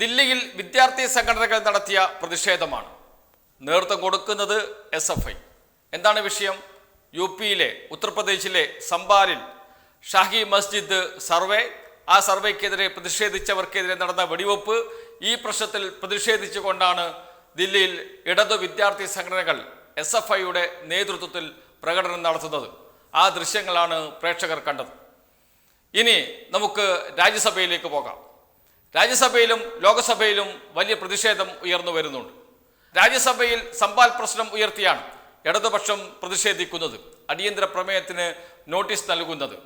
ദില്ലിയിൽ വിദ്യാർത്ഥി സംഘടനകൾ നടത്തിയ പ്രതിഷേധമാണ്. നേതൃത്വം കൊടുക്കുന്നത് എസ് എഫ് ഐ. എന്താണ് വിഷയം? യു പിയിലെ ഉത്തർപ്രദേശിലെ സംബാലിൽ ഷാഹി മസ്ജിദ് സർവേ ആ സർവേക്കെതിരെ പ്രതിഷേധിച്ചവർക്കെതിരെ നടന്ന വെടിവെപ്പ് ഈ പ്രശ്നത്തിൽ പ്രതിഷേധിച്ചുകൊണ്ടാണ് ദില്ലിയിൽ ഇടതു വിദ്യാർത്ഥി സംഘടനകൾ എസ് എഫ് ഐയുടെ നേതൃത്വത്തിൽ പ്രകടനം നടത്തുന്നത്. ആ ദൃശ്യങ്ങളാണ് പ്രേക്ഷകർ കണ്ടത്. ഇനി നമുക്ക് രാജ്യസഭയിലേക്ക് പോകാം. രാജ്യസഭയിലും ലോകസഭയിലും വലിയ പ്രതിഷേധം ഉയർന്നു വരുന്നുണ്ട്. രാജ്യസഭയിൽ സമ്പാൽ പ്രശ്നം ഉയർത്തിയാണ് ഇടതുപക്ഷം പ്രതിഷേധിക്കുന്നത്. അടിയന്തര പ്രമേയത്തിന് നോട്ടീസ് നൽകുന്നത്.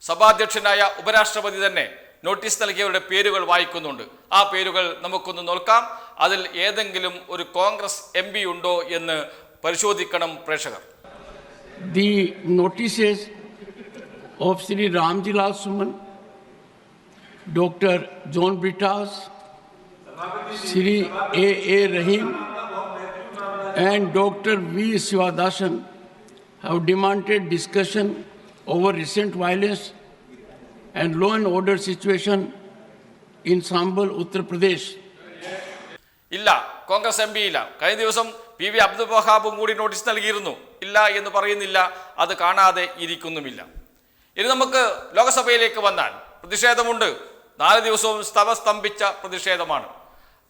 സഭാധ്യക്ഷനായ ഉപരാഷ്ട്രപതി തന്നെ നോട്ടീസ് നൽകിയവരുടെ പേരുകൾ വായിക്കുന്നുണ്ട്. ആ പേരുകൾ നമുക്കൊന്ന് നോക്കാം. അതിൽ ഏതെങ്കിലും ഒരു കോൺഗ്രസ് എം ഉണ്ടോ എന്ന് പരിശോധിക്കണം പ്രേക്ഷകർ. The notices of Sri Ramjilal Suman, Dr. John Britas, Sri A. A. Rahim, and Dr. V. Sivadasan have demanded discussion over recent violence and law and order situation in Sambal, Uttar Pradesh. ഇല്ല Congress M P ഇല്ല കഴിഞ്ഞ ദിവസം P V Abdul വഹാബും കൂടി notice നൽകിയിരുന്നു ഇല്ല എന്ന് പറയുന്നില്ല അത് കാണാതെ ഇരിക്കുന്നുമില്ല. ഇനി നമുക്ക് ലോകസഭയിലേക്ക് വന്നാൽ പ്രതിഷേധമുണ്ട്. നാല് ദിവസവും സ്തവസ്തംഭിച്ച പ്രതിഷേധമാണ്.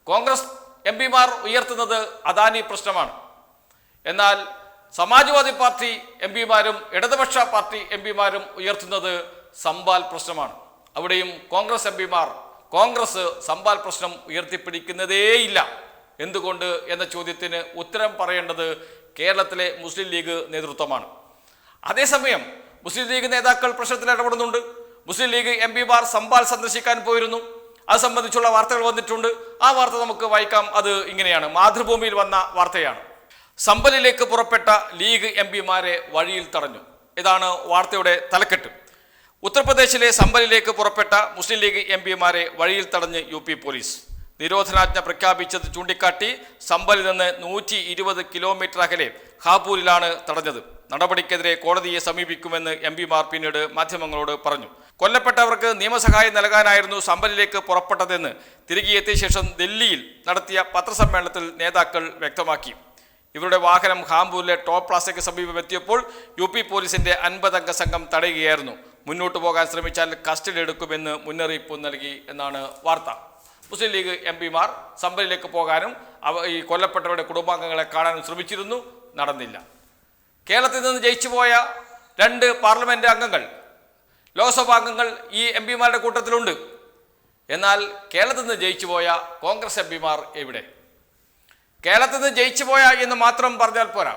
കോൺഗ്രസ് എം പിമാർ ഉയർത്തുന്നത് അദാനി പ്രശ്നമാണ്. എന്നാൽ സമാജ്വാദി പാർട്ടി എം പിമാരും ഇടതുപക്ഷ പാർട്ടി എം പിമാരും ഉയർത്തുന്നത് സമ്പാൽ പ്രശ്നമാണ്. അവിടെയും കോൺഗ്രസ് എം പിമാർ കോൺഗ്രസ് സമ്പാൽ പ്രശ്നം ഉയർത്തിപ്പിടിക്കുന്നതേയില്ല. എന്തുകൊണ്ട് എന്ന ചോദ്യത്തിന് ഉത്തരം പറയേണ്ടത് കേരളത്തിലെ മുസ്ലിം ലീഗ് നേതൃത്വമാണ്. അതേസമയം മുസ്ലിം ലീഗ് നേതാക്കൾ പ്രശ്നത്തിൽ ഇടപെടുന്നുണ്ട്. മുസ്ലിം ലീഗ് എം പിമാർ സമ്പാൽ സന്ദർശിക്കാൻ പോയിരുന്നു. അത് സംബന്ധിച്ചുള്ള വാർത്തകൾ വന്നിട്ടുണ്ട്. ആ വാർത്ത നമുക്ക് വായിക്കാം. അത് ഇങ്ങനെയാണ്. മാതൃഭൂമിയിൽ വന്ന വാർത്തയാണ്. സമ്പലിലേക്ക് പുറപ്പെട്ട ലീഗ് എം പിമാരെ വഴിയിൽ തടഞ്ഞു. ഇതാണ് വാർത്തയുടെ തലക്കെട്ട്. ഉത്തർപ്രദേശിലെ സമ്പലിലേക്ക് പുറപ്പെട്ട മുസ്ലിം ലീഗ് എം പിമാരെ വഴിയിൽ തടഞ്ഞ് യു പോലീസ്. നിരോധനാജ്ഞ പ്രഖ്യാപിച്ചത് ചൂണ്ടിക്കാട്ടി സമ്പലിൽ നിന്ന് നൂറ്റി ഇരുപത് കിലോമീറ്റർ അകലെ ഹാപൂരിലാണ് തടഞ്ഞത്. നടപടിക്കെതിരെ കോടതിയെ സമീപിക്കുമെന്ന് എം പിമാർ പിന്നീട് മാധ്യമങ്ങളോട് പറഞ്ഞു. കൊല്ലപ്പെട്ടവർക്ക് നിയമസഹായം നൽകാനായിരുന്നു സമ്പലിലേക്ക് പുറപ്പെട്ടതെന്ന് തിരികെ എത്തിയ ശേഷം ഡൽഹിയിൽ നടത്തിയ പത്രസമ്മേളനത്തിൽ നേതാക്കൾ വ്യക്തമാക്കി. ഇവരുടെ വാഹനം ഹാംപൂരിലെ ടോപ്പ് പ്ലാസയ്ക്ക് സമീപം എത്തിയപ്പോൾ യു പി പോലീസിന്റെ അൻപതംഗ സംഘം തടയുകയായിരുന്നു. മുന്നോട്ട് പോകാൻ ശ്രമിച്ചാൽ കസ്റ്റഡി എടുക്കുമെന്ന് മുന്നറിയിപ്പ് നൽകി എന്നാണ് വാർത്ത. മുസ്ലിം ലീഗ് എം പിമാർ സമ്പലിലേക്ക് പോകാനും അവ ഈ കൊല്ലപ്പെട്ടവരുടെ കുടുംബാംഗങ്ങളെ കാണാനും ശ്രമിച്ചിരുന്നു. നടന്നില്ല. കേരളത്തിൽ നിന്ന് ജയിച്ചു പോയ രണ്ട് പാർലമെന്റ് അംഗങ്ങൾ ലോക്സഭാ അംഗങ്ങൾ ഈ എം പിമാരുടെ കൂട്ടത്തിലുണ്ട്. എന്നാൽ കേരളത്തിൽ നിന്ന് ജയിച്ചു പോയ കോൺഗ്രസ് എം പിമാർ എവിടെ? കേരളത്തിൽ നിന്ന് ജയിച്ചു പോയ എന്ന് മാത്രം പറഞ്ഞാൽ പോരാ.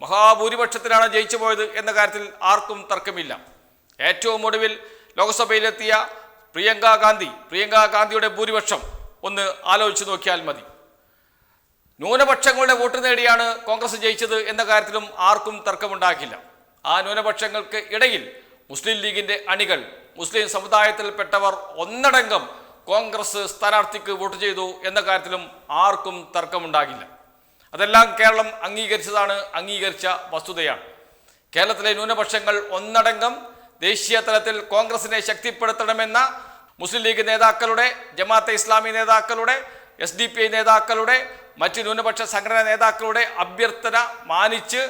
മഹാഭൂരിപക്ഷത്തിലാണ് ജയിച്ചു പോയത് എന്ന കാര്യത്തിൽ ആർക്കും തർക്കമില്ല. ഏറ്റവും ഒടുവിൽ ലോക്സഭയിലെത്തിയ പ്രിയങ്ക ഗാന്ധി പ്രിയങ്കാ ഗാന്ധിയുടെ ഭൂരിപക്ഷം ഒന്ന് ആലോചിച്ച് നോക്കിയാൽ മതി. ന്യൂനപക്ഷങ്ങളുടെ വോട്ട് നേടിയാണ് കോൺഗ്രസ് ജയിച്ചത് എന്ന കാര്യത്തിലും ആർക്കും തർക്കമുണ്ടാകില്ല. ആ ന്യൂനപക്ഷങ്ങൾക്ക് ഇടയിൽ മുസ്ലിം ലീഗിന്റെ അണികൾ മുസ്ലിം സമുദായത്തിൽപ്പെട്ടവർ ഒന്നടങ്കം കോൺഗ്രസ് സ്ഥാനാർത്ഥിക്ക് വോട്ട് ചെയ്തു എന്ന കാര്യത്തിലും ആർക്കും തർക്കമുണ്ടാകില്ല. അതെല്ലാം കേരളം അംഗീകരിച്ചതാണ് അംഗീകരിച്ച വസ്തുതയാണ്. കേരളത്തിലെ ന്യൂനപക്ഷങ്ങൾ ഒന്നടങ്കം ദേശീയ തലത്തിൽ കോൺഗ്രസിനെ ശക്തിപ്പെടുത്തണമെന്ന മുസ്ലിം ലീഗ് നേതാക്കളുടെ ജമാഅത്തെ ഇസ്ലാമി നേതാക്കളുടെ എസ് ഡി പി ഐ നേതാക്കളുടെ മറ്റ് ന്യൂനപക്ഷ സംഘടനാ നേതാക്കളുടെ അഭ്യർത്ഥന മാനിച്ച്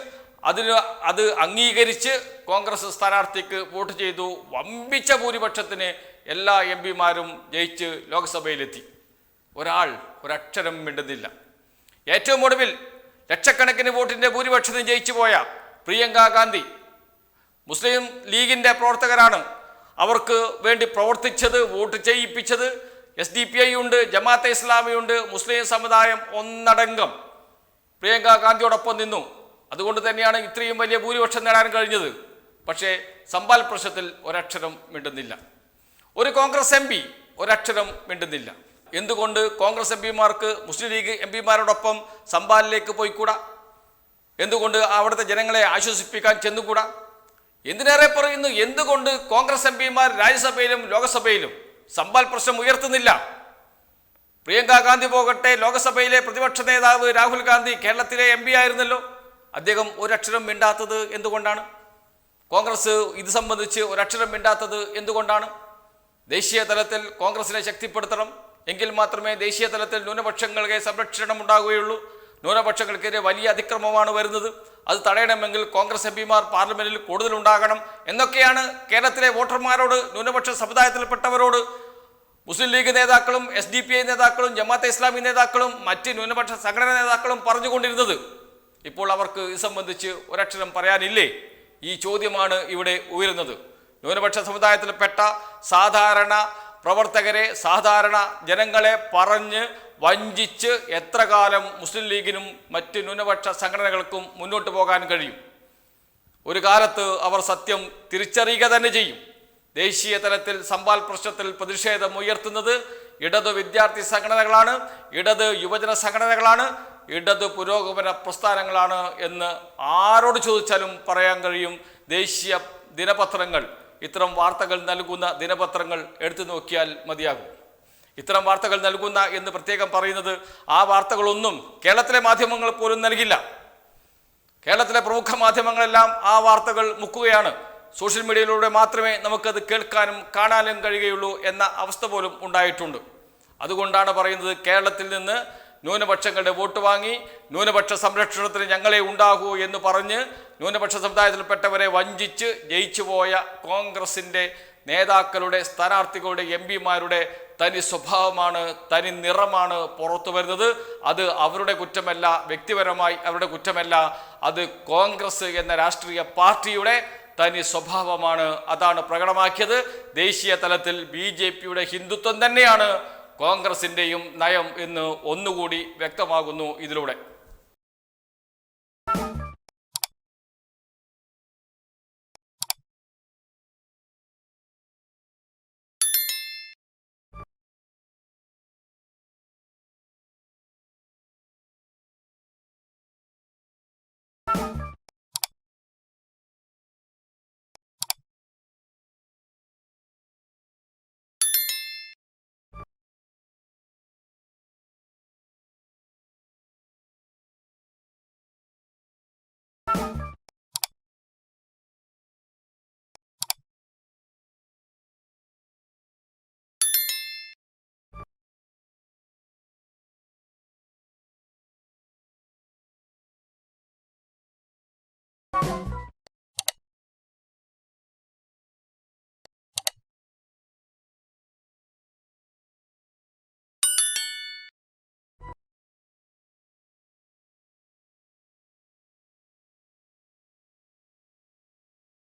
അതിന് അത് അംഗീകരിച്ച് കോൺഗ്രസ് സ്ഥാനാർത്ഥിക്ക് വോട്ട് ചെയ്തു. വമ്പിച്ച ഭൂരിപക്ഷത്തിന് എല്ലാ എം പിമാരും ജയിച്ച് ലോക്സഭയിലെത്തി. ഒരാൾ ഒരക്ഷരം മിണ്ടുന്നില്ല. ഏറ്റവും ഒടുവിൽ ലക്ഷക്കണക്കിന് വോട്ടിന്റെ ഭൂരിപക്ഷത്തിന് ജയിച്ചു പോയ പ്രിയങ്ക ഗാന്ധി മുസ്ലിം ലീഗിന്റെ പ്രവർത്തകരാണ്. അവർക്ക് വേണ്ടി പ്രവർത്തിച്ചത് വോട്ട് ചെയ്യിപ്പിച്ചത് എസ് ഡി പി ഐ ഉണ്ട് ജമാഅത്തെ ഇസ്ലാമി ഉണ്ട് മുസ്ലിം സമുദായം ഒന്നടങ്കം. പ്രിയങ്ക ഗാന്ധിയോടൊപ്പം നിന്നു. അതുകൊണ്ട് തന്നെയാണ് ഇത്രയും വലിയ ഭൂരിപക്ഷം നേടാൻ കഴിഞ്ഞത്. പക്ഷേ സമ്പാൽ പ്രശ്നത്തിൽ ഒരക്ഷരം മിണ്ടുന്നില്ല. ഒരു കോൺഗ്രസ് എം പി ഒരക്ഷരം മിണ്ടുന്നില്ല. എന്തുകൊണ്ട് കോൺഗ്രസ് എം പിമാർക്ക് മുസ്ലിം ലീഗ് എം പിമാരോടൊപ്പം സമ്പാലിലേക്ക് പോയിക്കൂടാ? എന്തുകൊണ്ട് അവിടുത്തെ ജനങ്ങളെ ആശ്വസിപ്പിക്കാൻ ചെന്നുകൂടാ? എന്തിനേറെ പറയുന്നു? എന്തുകൊണ്ട് കോൺഗ്രസ് എം പിമാർ രാജ്യസഭയിലും ലോകസഭയിലും സമ്പാൽ പ്രശ്നം ഉയർത്തുന്നില്ല? പ്രിയങ്ക ഗാന്ധി പോകട്ടെ ലോകസഭയിലെ പ്രതിപക്ഷ നേതാവ് രാഹുൽ ഗാന്ധി കേരളത്തിലെ എം പി ആയിരുന്നല്ലോ. അദ്ദേഹം ഒരക്ഷരം മിണ്ടാത്തത് എന്തുകൊണ്ടാണ്? കോൺഗ്രസ് ഇത് സംബന്ധിച്ച് ഒരക്ഷരം മിണ്ടാത്തത് എന്തുകൊണ്ടാണ്? ദേശീയ തലത്തിൽ കോൺഗ്രസിനെ ശക്തിപ്പെടുത്തണം. എങ്കിൽ മാത്രമേ ദേശീയ തലത്തിൽ ന്യൂനപക്ഷങ്ങൾക്ക് സംരക്ഷണം ഉണ്ടാകുകയുള്ളൂ ന്യൂനപക്ഷങ്ങൾക്കെതിരെ വലിയ അതിക്രമമാണ് വരുന്നത്. അത് തടയണമെങ്കിൽ കോൺഗ്രസ് എം പിമാർ പാർലമെന്റിൽ കൂടുതലുണ്ടാകണം എന്നൊക്കെയാണ് കേരളത്തിലെ വോട്ടർമാരോട് ന്യൂനപക്ഷ സമുദായത്തിൽപ്പെട്ടവരോട് മുസ്ലിം ലീഗ് നേതാക്കളും എസ് ഡി പി ഐ നേതാക്കളും ജമാഅത്തെ ഇസ്ലാമി നേതാക്കളും മറ്റ് ന്യൂനപക്ഷ സംഘടനാ നേതാക്കളും പറഞ്ഞുകൊണ്ടിരുന്നത്. ഇപ്പോൾ അവർക്ക് ഇത് സംബന്ധിച്ച് ഒരക്ഷരം പറയാനില്ലേ? ഈ ചോദ്യമാണ് ഇവിടെ ഉയരുന്നത്. ന്യൂനപക്ഷ സമുദായത്തിൽപ്പെട്ട സാധാരണ പ്രവർത്തകരെ സാധാരണ ജനങ്ങളെ പറഞ്ഞ് വഞ്ചിച്ച് എത്ര കാലം മുസ്ലിം ലീഗിനും മറ്റ് ന്യൂനപക്ഷ സംഘടനകൾക്കും മുന്നോട്ട് പോകാൻ കഴിയും? ഒരു കാലത്ത് അവർ സത്യം തിരിച്ചറിയുക തന്നെ ചെയ്യും. ദേശീയ തലത്തിൽ സമ്പാൽ പ്രശ്നത്തിൽ പ്രതിഷേധം ഉയർത്തുന്നത് ഇടത് വിദ്യാർത്ഥി സംഘടനകളാണ് ഇടത് യുവജന സംഘടനകളാണ് ഇടത് പുരോഗമന പ്രസ്ഥാനങ്ങളാണ് എന്ന് ആരോട് ചോദിച്ചാലും പറയാൻ കഴിയും. ദേശീയ ദിനപത്രങ്ങൾ ഇത്തരം വാർത്തകൾ നൽകുന്ന ദിനപത്രങ്ങൾ എടുത്തു നോക്കിയാൽ മതിയാകും. ഇത്തരം വാർത്തകൾ നൽകുന്ന എന്ന് പ്രത്യേകം പറയുന്നത് ആ വാർത്തകളൊന്നും കേരളത്തിലെ മാധ്യമങ്ങൾ പോലും നൽകില്ല. കേരളത്തിലെ പ്രമുഖ മാധ്യമങ്ങളെല്ലാം ആ വാർത്തകൾ മുക്കുകയാണ്. സോഷ്യൽ മീഡിയയിലൂടെ മാത്രമേ നമുക്കത് കേൾക്കാനും കാണാനും കഴിയുകയുള്ളൂ എന്ന അവസ്ഥ പോലും ഉണ്ടായിട്ടുണ്ട്. അതുകൊണ്ടാണ് പറയുന്നത് കേരളത്തിൽ നിന്ന് ന്യൂനപക്ഷങ്ങളുടെ വോട്ട് വാങ്ങി ന്യൂനപക്ഷ സംരക്ഷണത്തിന് ഞങ്ങളെ ഉണ്ടാകൂ എന്ന് പറഞ്ഞ് ന്യൂനപക്ഷ സമുദായത്തിൽപ്പെട്ടവരെ വഞ്ചിച്ച് ജയിച്ചു പോയ കോൺഗ്രസിന്റെ നേതാക്കളുടെ സ്ഥാനാർത്ഥികളുടെ എം പിമാരുടെ തനി സ്വഭാവമാണ് തനി നിറമാണ് പുറത്തു വരുന്നത്. അത് അവരുടെ കുറ്റമല്ല വ്യക്തിപരമായി അവരുടെ കുറ്റമല്ല. അത് കോൺഗ്രസ് എന്ന രാഷ്ട്രീയ പാർട്ടിയുടെ തനി സ്വഭാവമാണ്. അതാണ് പ്രകടമാക്കിയത്. ദേശീയ തലത്തിൽ ബി ജെ പിയുടെ ഹിന്ദുത്വം തന്നെയാണ് കോൺഗ്രസിന്റെയും നയം എന്ന് ഒന്നുകൂടി വ്യക്തമാകുന്നു ഇതിലൂടെ. Bye.